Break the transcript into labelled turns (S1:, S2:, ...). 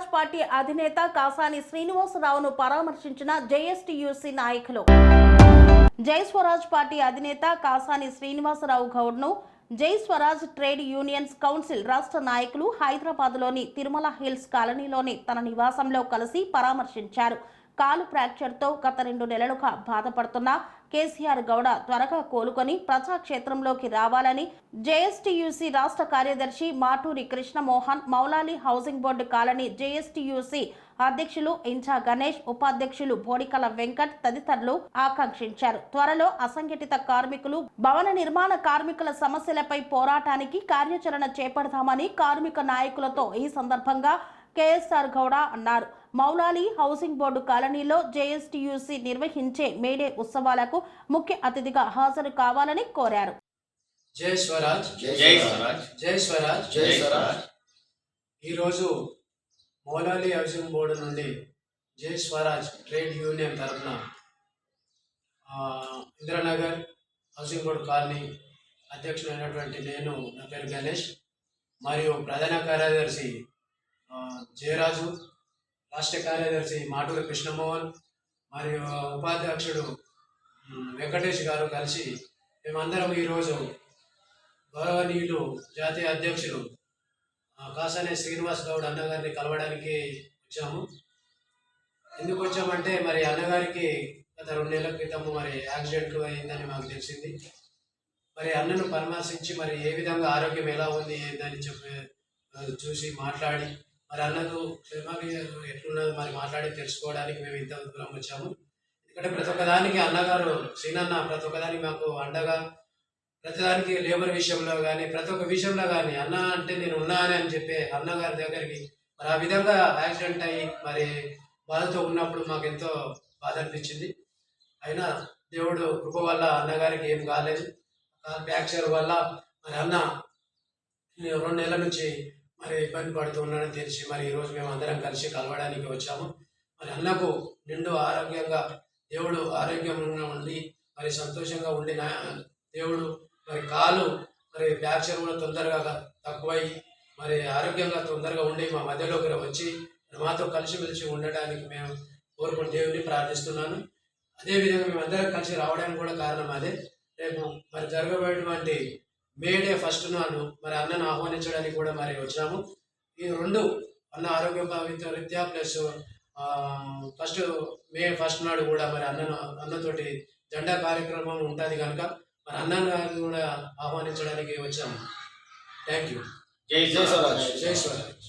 S1: Swaraj party అధినేత కాసాని శ్రీనివాసరావును పరామర్శించిన జేఎస్టీయూసీ నాయకులు. జై స్వరాజ్ పార్టీ అధినేత కాసాని శ్రీనివాసరావు గౌడ్ను జై స్వరాజ్ ట్రేడ్ యూనియన్స్ కౌన్సిల్ రాష్ట్ర నాయకులు హైదరాబాద్లోని తిరుమల హిల్స్ కాలనీలోని తన నివాసంలో కలిసి పరామర్శించారు. కాలు ఫ్రాక్చర్తో గత రెండు నెలలుగా బాధపడుతున్న కేసీఆర్ గౌడ త్వరగా కోలుకొని ప్రజాక్షేత్రంలోకి రావాలని జేఎస్టీయూసీ రాష్ట్ర కార్యదర్శి Maturi Krishnamohan Moulali housing board colony JSTUC అధ్యక్షులు ఇంచా గణేష్ ఉపాధ్యక్షులు బోడికల వెంకట్ తదితరులు ఆకాంక్షించారు. త్వరలో అసంఘటిత కార్మికులు భవన నిర్మాణ కార్మికుల సమస్యలపై పోరాటానికి కార్యాచరణ చేపడతామని కార్మిక నాయకులతో ఈ సందర్భంగా కేఎస్ఆర్ గౌడ అన్నారు. మౌలాలి హౌసింగ్ బోర్డు కాలనీలో జేఎస్టీయూసీ నిర్వహించే మేడే ఉత్సవాలకు ముఖ్య అతిథిగా హాజరు కావాలని కోరారు.
S2: జై స్వరాజ్.
S3: జై స్వరాజ్.
S2: జై స్వరాజ్.
S3: జై స్వరాజ్.
S2: ఈరోజు మౌలాలి హౌసింగ్ బోర్డు నుండి జై స్వరాజ్ ట్రేడ్ యూనియన్ తరఫున ఆ, ఇందిరానగర్ హౌసింగ్ బోర్డు కాలనీ అధ్యక్షుడైనటువంటి నేను నా పేరు గణేష్ మరియు ప్రధాన కార్యదర్శి ఆ, జయరాజు రాష్ట్ర కార్యదర్శి మాటూరి కృష్ణమోహన్ మరియు ఉపాధ్యక్షుడు వెంకటేష్ గారు కలిసి మేమందరం ఈరోజు గౌరవనీయులు జాతీయ అధ్యక్షులు కాసానే శ్రీనివాస్ గౌడ్ అన్నగారిని కలవడానికి వచ్చాము. ఎందుకు వచ్చామంటే మరి అన్నగారికి గత రెండు నెలల క్రితం మరి యాక్సిడెంట్ అయిందని మాకు తెలిసింది. మరి అన్నను పరామర్శించి మరి ఏ విధంగా ఆరోగ్యం ఎలా ఉంది ఏందని చెప్పి చూసి మాట్లాడి మరి అన్నకు క్షేమాగి ఎట్లున్నదో మరి మాట్లాడి తెలుసుకోవడానికి మేము ఇంత దూరం వచ్చాము. ఎందుకంటే ప్రతి ఒక్కదానికి అన్నగారు శ్రీనన్న ప్రతి ఒక్కదానికి మాకు అండగా ప్రతిదానికి లేబర్ విషయంలో కానీ ప్రతి ఒక్క విషయంలో కానీ అన్న అంటే నేను ఉన్నా అని అని చెప్పి అన్నగారి దగ్గరికి మరి ఆ విధంగా యాక్సిడెంట్ అయ్యి మరి బాధతో ఉన్నప్పుడు మాకు ఎంతో బాధ అనిపించింది. అయినా దేవుడు కృప వల్ల అన్నగారికి ఏం కాలేదు. ఫ్రాక్చర్ వల్ల మరి అన్న రెండు నెలల నుంచి మరి ఇబ్బంది పడుతూ ఉన్నాడని తెలిసి మరి ఈరోజు మేము అందరం కలిసి కలవడానికి వచ్చాము. మరి అన్నకు నిండు ఆరోగ్యంగా దేవుడు ఆరోగ్యంగా ఉండి మరి సంతోషంగా ఉండి దేవుడు మరి కాలు మరి ఫ్రాక్చర్ కూడా తొందరగా తక్కువై మరి ఆరోగ్యంగా తొందరగా ఉండి మా మధ్యలోకి వచ్చి మాతో కలిసిమెలిసి ఉండడానికి మేము కోరుకుని దేవుని ప్రార్థిస్తున్నాను. అదేవిధంగా మేము అందరం కలిసి రావడానికి కూడా కారణం అదే. రేపు మరి జరగబోయేటువంటి మే డే ఫస్ట్ నాడు మరి అన్నను ఆహ్వానించడానికి కూడా మరి వచ్చినాము. ఈ రెండు అన్న ఆరోగ్య భావిత రీత్యా ప్లస్ ఫస్ట్ మే ఫస్ట్ నాడు కూడా మరి అన్నను అన్నతోటి జెండా కార్యక్రమం ఉంటుంది కనుక మరి అన్నను కూడా ఆహ్వానించడానికి వచ్చాము. థ్యాంక్ యూ
S3: జై
S2: జై
S3: స్వరాజ్.
S2: జై స్వరాజ్.